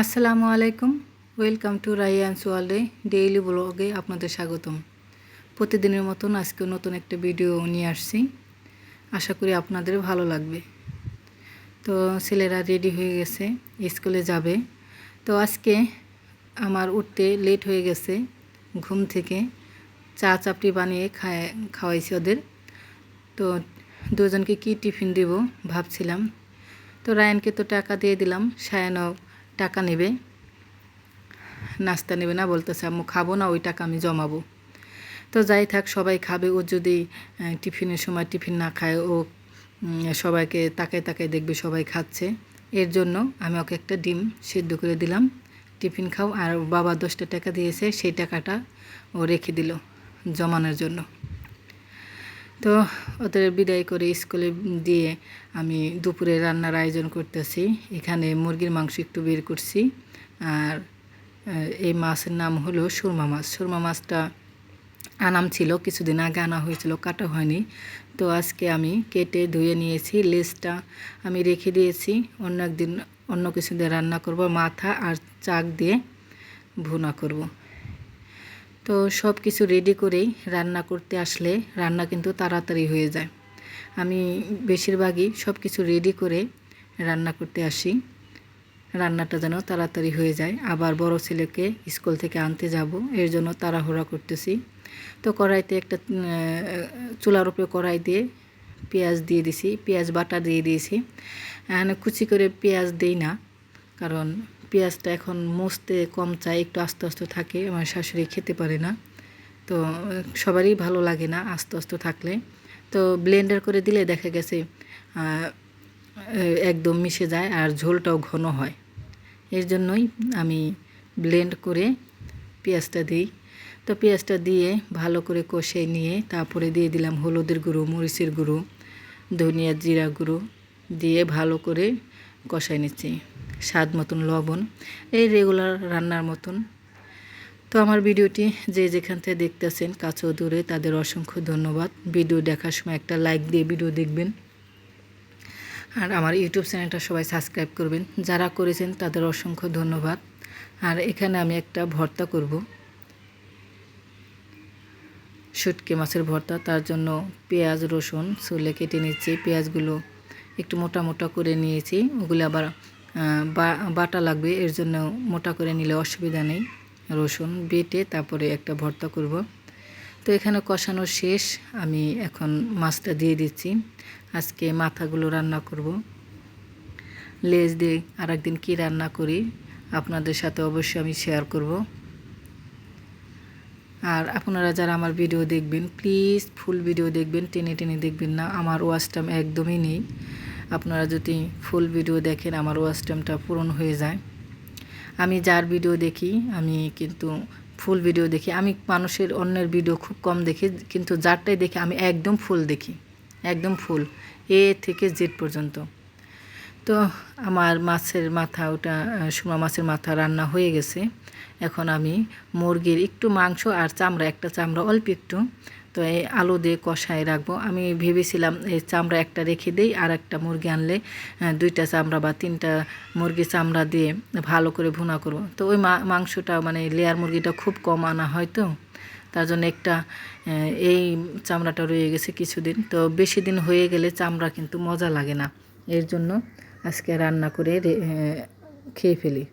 আসসালামু আলাইকুম। Welcome to রাইয়ান্স ওয়ার্ল্ডে ডেইলি ব্লগে আপনাদের স্বাগতম। প্রতিদিনের মতন আজকেও নতুন একটা ভিডিও নিয়ে আসছি। আশা করি আপনাদের ভালো লাগবে। তো ছেলেরা রেডি হয়ে গেছে, স্কুলে যাবে। তো আজকে আমার উঠতে লেট হয়ে গেছে, ঘুম থেকে। চা চাপড়ি বানিয়ে খায়, খাওয়াইছি ওদের। তো দুজনকে কি টিফিন দেব ভাবছিলাম। তো রায়ানকে তো টাকা দিয়ে দিলাম, সায়ানও টাকা নেবে। নাস্তা নেবে না, বলতেছে, আম্মু, খাব না, ওই টাকা আমি জমাবো। তো যাই থাক, সবাই খাবে। ও যদি টিফিনের সময় টিফিন না খায়, ও সবাইকে তাকায় তাকায় দেখবে সবাই খাচ্ছে। এর জন্য আমি ওকে একটা ডিম সিদ্ধ করে দিলাম। টিফিন খাও। আর বাবা দশটা টাকা দিয়েছে, সেই টাকাটা ও রেখে দিল জমানোর জন্য। তো ওদের বিদায় করে স্কুলে দিয়ে আমি দুপুরে রান্নার আয়োজন করতেছি। এখানে মুরগির মাংস একটু বের করছি। আর এই মাছের নাম হলো সুরমা মাছ। সুরমা মাছটা আনাম ছিল, কিছুদিন আগে আনা হয়েছিল, কাটা হয়নি। তো আজকে আমি কেটে ধুয়ে নিয়েছি, লেজটা আমি রেখে দিয়েছি। অন্য একদিন অন্য কিছু দিয়ে রান্না করব, মাথা আর চাক দিয়ে ভুনা করব। তো সব কিছু রেডি করেই রান্না করতে আসলে রান্না কিন্তু তাড়াতাড়ি হয়ে যায়। আমি বেশিরভাগই সব কিছু রেডি করে রান্না করতে আসি। রান্নাটা যেন তাড়াতাড়ি হয়ে যায়। আবার বড় ছেলেকে স্কুল থেকে আনতে যাব, এর জন্য তাড়াহুড়া করতেছি। তো কড়াইতে একটা চুলার উপরে কড়াই দিয়ে পেঁয়াজ দিয়ে দিছি, পেঁয়াজ বাটা দিয়ে দিয়েছি। কুচি করে পেঁয়াজ দেই না, কারণ পেঁয়াজটা এখন মুছতে কম চাই একটু আস্তে আস্তে থাকে, আমার শাশুড়ি খেতে পারে না। তো, সবারই ভালো লাগে না আস্তে আস্তে থাকলে। তো ব্লেন্ডার করে দিলে দেখা গেছে একদম মিশে যায় আর ঝোলটাও ঘন হয়। এর জন্যই আমি ব্লেন্ড করে পেঁয়াজটা দিই। তো পেঁয়াজটা দিয়ে ভালো করে কষে নিয়ে তারপরে দিয়ে দিলাম হলুদের গুঁড়ো, মরিচের গুঁড়ো ধনিয়া জিরা গুঁড়ো দিয়ে ভালো করে কষাই নিচ্ছি। স্বাদ মতন লবণ, এই রেগুলার রান্নার মতন। তো আমার ভিডিওটি যে যেখান থেকে দেখতেছেন কাছেও দূরে, তাদের অসংখ্য ধন্যবাদ। ভিডিও দেখার সময় একটা লাইক দিয়ে ভিডিও দেখবেন। আর আমার ইউটিউব চ্যানেলটা সবাই সাবস্ক্রাইব করবেন। যারা করেছেন তাদের অসংখ্য ধন্যবাদ। আর এখানে আমি একটা ভর্তা করব। শুটকি মাছের ভর্তা, তার জন্য পেঁয়াজ, রসুন চুলে কেটে নিচ্ছি। পেঁয়াজগুলো একটু মোটা মোটা করে নিয়েছি। ওগুলো আবার বাটা লাগবে, এর জন্য মোটা করে নিলে অসুবিধা নেই, রসুন, বেটে তারপরে একটা ভর্তা করব। তো এখানে কষানো শেষ, আমি এখন মাছটা দিয়ে দিচ্ছি। আজকে মাথাগুলো রান্না করব। লেজ দিয়ে আর একদিন কী রান্না করি, আপনাদের সাথে অবশ্যই আমি শেয়ার করব। আর আপনারা যারা আমার ভিডিও দেখবেন প্লিজ ফুল ভিডিও দেখবেন, টেনে টেনে দেখবেন না, আমার ওয়াচ একদমই নেই। আপনারা যদি ফুল ভিডিও দেখেন, আমার ওয়াচ পূরণ হয়ে যায়। আমি যার ভিডিও দেখি, আমি কিন্তু ফুল ভিডিও দেখি। আমি মানুষের অন্যের ভিডিও খুব কম দেখি, কিন্তু যারটাই দেখি, আমি একদম ফুল দেখি। একদম ফুল এ থেকে জেড পর্যন্ত। তো আমার মাছের মাথা, ওটা সুমা মাছের মাথা রান্না হয়ে গেছে। এখন আমি মুরগির একটু মাংস আর চামড়া, একটা চামড়া, অল্প একটু তো এই আলু দিয়ে কষায় রাখব। আমি ভেবেছিলাম এই চামড়া একটা রেখে দিই, আর একটা মুরগি আনলে দুইটা চামড়া বা তিনটা মুরগি চামড়া দিয়ে ভালো করে ভুনা করব। তো ওই মাংসটা মানে লেয়ার মুরগিটা খুব কম আনা হয় তো, তার জন্য একটা এই চামড়াটা রয়ে গেছে কিছুদিন। তো বেশি দিন হয়ে গেলে চামড়া কিন্তু মজা লাগে না। এর জন্য আজকে রান্না করে খেয়ে ফেলি।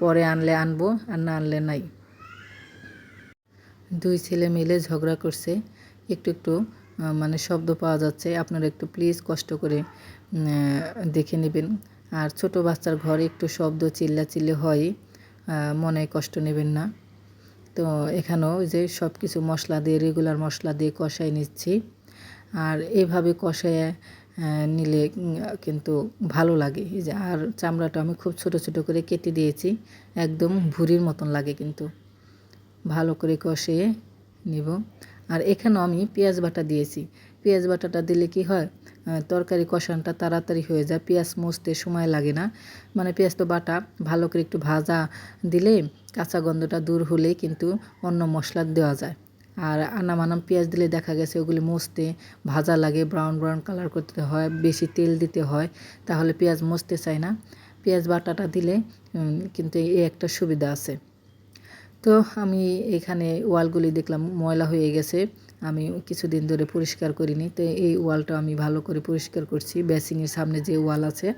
পরে আনলে আনব, আর না আনলে নাই। দুই ছেলে মিলে ঝগড়া করছে। একটু একটু মানে শব্দ পাওয়া যাচ্ছে। আপনারা একটু প্লিজ কষ্ট করে দেখে নেবেন। আর ছোট বাচ্চার ঘরে একটু শব্দ চিল্লা চিল্লি হয় মনে কষ্ট নেবেন না। তো এখানেও যে সব কিছু মশলা দিয়ে রেগুলার মশলা দিয়ে কষাই নিচ্ছি। আর এইভাবে কষায় নিলে কিন্তু ভালো লাগে। এই যে, আর চামড়াটা আমি খুব ছোট ছোট করে কেটে দিয়েছি। একদম ভুরির মতন লাগে কিন্তু। ভালো করে কষিয়ে নিব। আর এখানেও আমি পেঁয়াজ বাটা দিয়েছি। পেঁয়াজ বাটাটা দিলে কি হয়? তরকারি কষানটা তাড়াতাড়ি হয়ে যায়। পেঁয়াজ মুছতে সময় লাগে না। মানে পেঁয়াজ তো বাটা, ভালো করে একটু ভাজা দিলে কাঁচা গন্ধটা দূর হলে কিন্তু অন্য মশলা দেওয়া যায়। আর আনাম আনাম পেঁয়াজ দিলে দেখা গেছে ওগুলি মুছতে ভাজা লাগে ব্রাউন ব্রাউন কালার করতে হয়, বেশি তেল দিতে হয়, তাহলে পেঁয়াজ মুছতে চায় না। পেঁয়াজ বাটাটা দিলে কিন্তু এই একটা সুবিধা আছে। তো আমি এখানে ওয়ালগুলি দেখলাম, ময়লা হয়ে গেছে। আমি কিছুদিন ধরে পরিষ্কার করিনি। তো এই ওয়ালটা আমি ভালো করে পরিষ্কার করছি। বেসিংয়ের সামনে যে ওয়াল আছে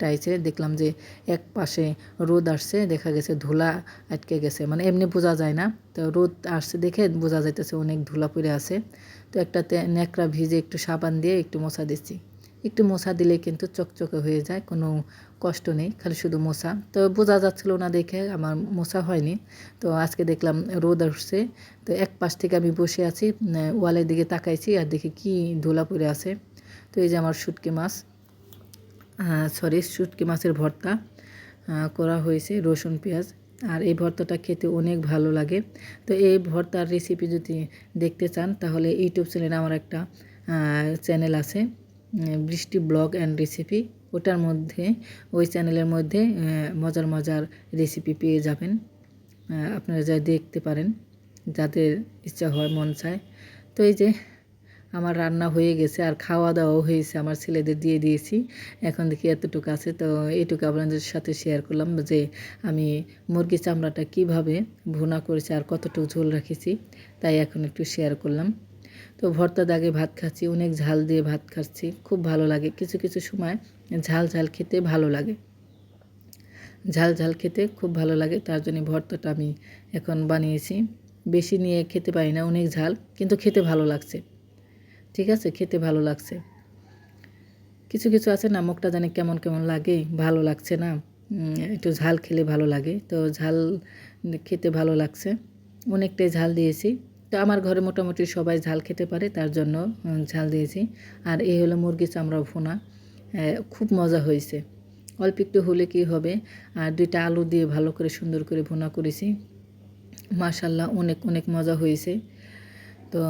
টাইসে দেখলাম যে এক পাশে রোদ আসছে, দেখা গেছে ধুলা আটকে গেছে। মানে এমনি বোঝা যায় না। তো রোদ আসছে দেখে বোঝা যাইতেছে অনেক ধুলা পড়ে আছে। তো একটাতে ন্যাকড়া ভিজে একটু সাবান দিয়ে একটু মশা দিচ্ছি। একটু মশা দিলে কিন্তু চকচকে হয়ে যায়, কোনো কষ্ট নেই, খালি শুধু মশা তো বোঝা যাচ্ছিল না দেখে আমার মশা হয়নি। তো আজকে দেখলাম রোদ আসছে, তো এক পাশ থেকে আমি বসে আছি ওয়ালের দিকে তাকাইছি আর দেখি কি ধুলা পড়ে আছে। তো এই যে আমার শুটকি মাছ সরি শুটকি মাছের ভর্তা করা হয়েছে রসুন, পেঁয়াজ। আর এই ভর্তাটা খেতে অনেক ভালো লাগে। তো এই ভর্তার রেসিপি যদি দেখতে চান, তাহলে ইউটিউব চ্যানেলে আমার একটা চ্যানেল আছে। বৃষ্টি ব্লগ অ্যান্ড রেসিপি ওটার মধ্যে, ওই চ্যানেলের মধ্যে মজার মজার রেসিপি পেয়ে যাবেন। আপনারা যা দেখতে পারেন, যাদের ইচ্ছা হয়, মন চায়। তো এই যে, আমার রান্না হয়ে গেছে, আর খাওয়া দাওয়াও হয়েছে, আমার ছেলেদের দিয়ে দিয়েছি। এখন দেখি এতটুকু আছে, তো এইটুকু আপনাদের সাথে শেয়ার করলাম যে, আমি মুরগি চামড়াটা কীভাবে ভুনা করেছি, আর কতটুকু ঝোল রেখেছি, তাই এখন একটু শেয়ার করলাম। তো ভর্তা দাগে ভাত খাচ্ছি, অনেক ঝাল দিয়ে ভাত খাচ্ছি, খুব ভালো লাগে। কিছু কিছু সময় ঝাল ঝাল খেতে ভালো লাগে। ঝাল ঝাল খেতে খুব ভালো লাগে, তার জন্য ভর্তাটা আমি এখন বানিয়েছি। বেশি নিয়ে খেতে পারি না, অনেক ঝাল, কিন্তু খেতে ভালো লাগছে। ঠিক আছে, খেতে ভালো লাগছে। কিছু কিছু আছে না, মুখটা জানি কেমন কেমন লাগে, ভালো লাগছে না। একটু ঝাল খেলে ভালো লাগে, তো ঝাল খেতে ভালো লাগছে। অনেকটাই ঝাল দিয়েছি। তো আমার ঘরে মোটামুটি সবাই ঝাল খেতে পারে, তার জন্য ঝাল দিয়েছি। আর এই হলো মুরগি চামড়া ভুনা। খুব মজা হয়েছে। অল্প একটু হলে কি হবে? আর দুইটা আলু দিয়ে ভালো করে সুন্দর করে ভুনা করেছি। মাশাল্লাহ, অনেক অনেক মজা হয়েছে। তো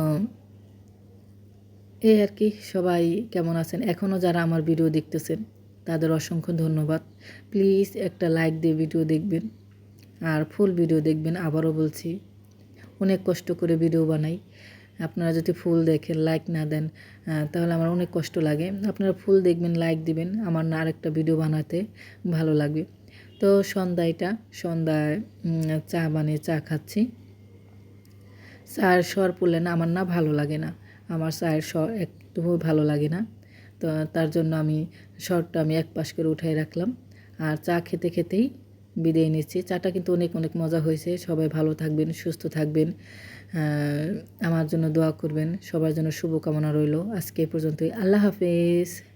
এই আর কি, সবাই কেমন আছেন? এখনও যারা আমার ভিডিও দেখতেছেন, তাদের অসংখ্য ধন্যবাদ। প্লিজ একটা লাইক দিয়ে ভিডিও দেখবেন। আর ফুল ভিডিও দেখবেন, আবারও বলছি। অনেক কষ্ট করে ভিডিও বানাই। আপনারা যদি ফুল দেখেন লাইক না দেন তাহলে আমার অনেক কষ্ট লাগে। আপনারা ফুল দেখবেন লাইক দিবেন, আমার না আরেকটা ভিডিও বানাতে ভালো লাগবে। তো সন্ধ্যায়টা সন্ধ্যায় চা বানিয়ে চা খাচ্ছি। চায়ের স্বর পড়লে না আমার না ভালো লাগে না। আমার চায়ের স্বর একটু ভালো লাগে না। তো তার জন্য আমি স্বরটা আমি এক পাশ করে উঠাই রাখলাম। আর চা খেতে খেতেই বিদায় নিচ্ছি। চাটা কিন্তু অনেক অনেক মজা হয়েছে। সবাই ভালো থাকবেন, সুস্থ থাকবেন। আমার জন্য দোয়া করবেন। সবার জন্য শুভকামনা রইল। আজকে পর্যন্তই। আল্লাহ হাফেজ।